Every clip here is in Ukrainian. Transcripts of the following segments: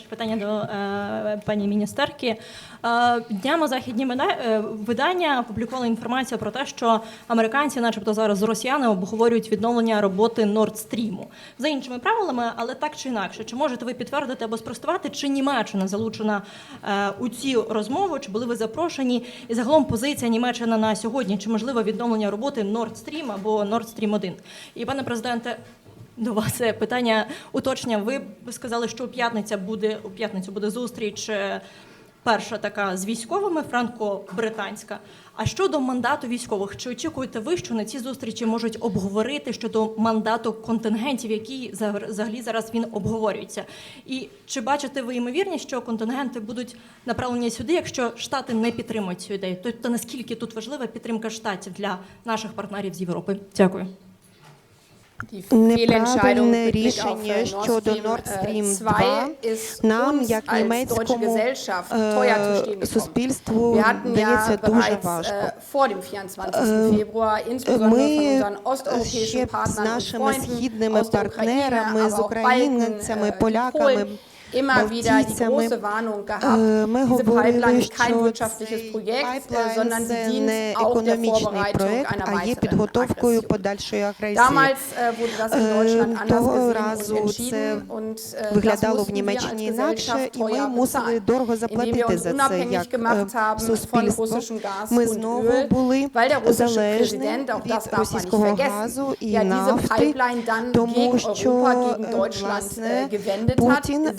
Перше питання до е, пані міністерки. Е, днями західні е, видання опублікували інформацію про те, що американці, начебто, зараз росіяни обговорюють відновлення роботи Stream. за іншими правилами, але так чи інакше. Чи можете ви підтвердити або спростувати, чи Німеччина залучена е, у цю розмову, чи були ви запрошені? І загалом позиція Німеччини на сьогодні, чи можливо відновлення роботи Nord Stream або Nord Stream 1? І пане президенте. До вас питання уточнення. Ви сказали, що у п'ятниця буде у п'ятницю буде зустріч. е, Перша така з військовими, франко-британська. А щодо мандату військових, чи очікуєте ви, що на цій зустрічі можуть обговорити щодо мандату контингентів, який за- взагалі зараз він обговорюється? І чи бачите ви ймовірність, що контингенти будуть направлені сюди, якщо штати не підтримують цю ідею? Тобто наскільки тут важлива підтримка штатів для наших партнерів з Європи? Дякую. Неправильне рішення äh, щодо Nord äh, Stream 2 2 нам, як німецькому е, суспільству, дається дуже важко. äh, vor dem 24. Februar insbesondere Ми ще з нашими східними партнерами, з українцями, äh, поляками, Polen immer wieder die балтійцями, große Warnung е, gehabt. ми Diese говорили, Pipeline ist kein що wirtschaftliches цей Projekt, äh, пайплайн sondern sie це dient не auch der економічний Vorbereitung проект, einer а є weiteren підготовкою Aggression. подальшої агресії. Damals äh, wurde das in Deutschland Е, anders Того разу entschieden це und äh, das виглядало в mussten wir als Німеччині інакше, Gesellschaft і ми teuer мусили bezahlen, дорого indem wir заплатити за це як gemacht е, haben von суспільство. russischem Gas Ми und знову Öl, були weil der russische залежні Präsident, auch das від darf man nicht російського vergessen, газу і ja diese нафти, Pipeline dann тому gegen що Europa, gegen е, Deutschland власне äh, gewendet hat, Путін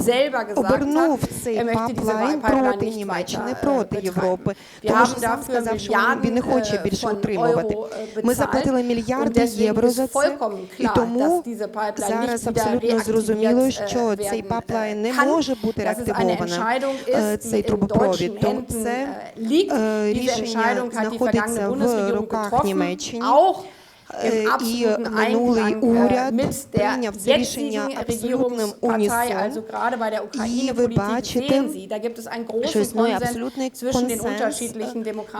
обернув цей er Pipeline проти Німеччини, äh, проти. Європи. Тому що сам сказав, що він не хоче äh, більше утримувати. Äh, Ми заплатили мільярди євро за це, і тому зараз абсолютно зрозуміло, що äh, цей äh, не може бути е, die цей трубопровід. Тому це äh, е, рішення знаходиться в руках Німеччини. Е, І минулий уряд прийняв це рішення абсолютним унісон. І ви бачите, einen що існує абсолютний консенс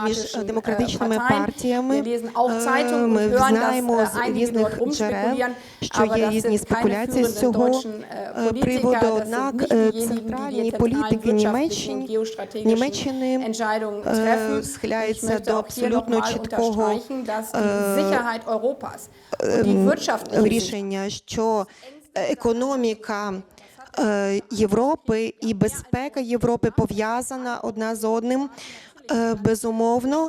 між äh, демократичними партіями. Е, Ми знаємо з різних джерел, що є різні спекуляції з цього е, приводу. Однак е, центральні політики Німеччини, Німеччини е, схиляються до абсолютно чіткого е, рішення, що економіка е, Європи і безпека Європи пов'язана одна з одним. Е, Безумовно,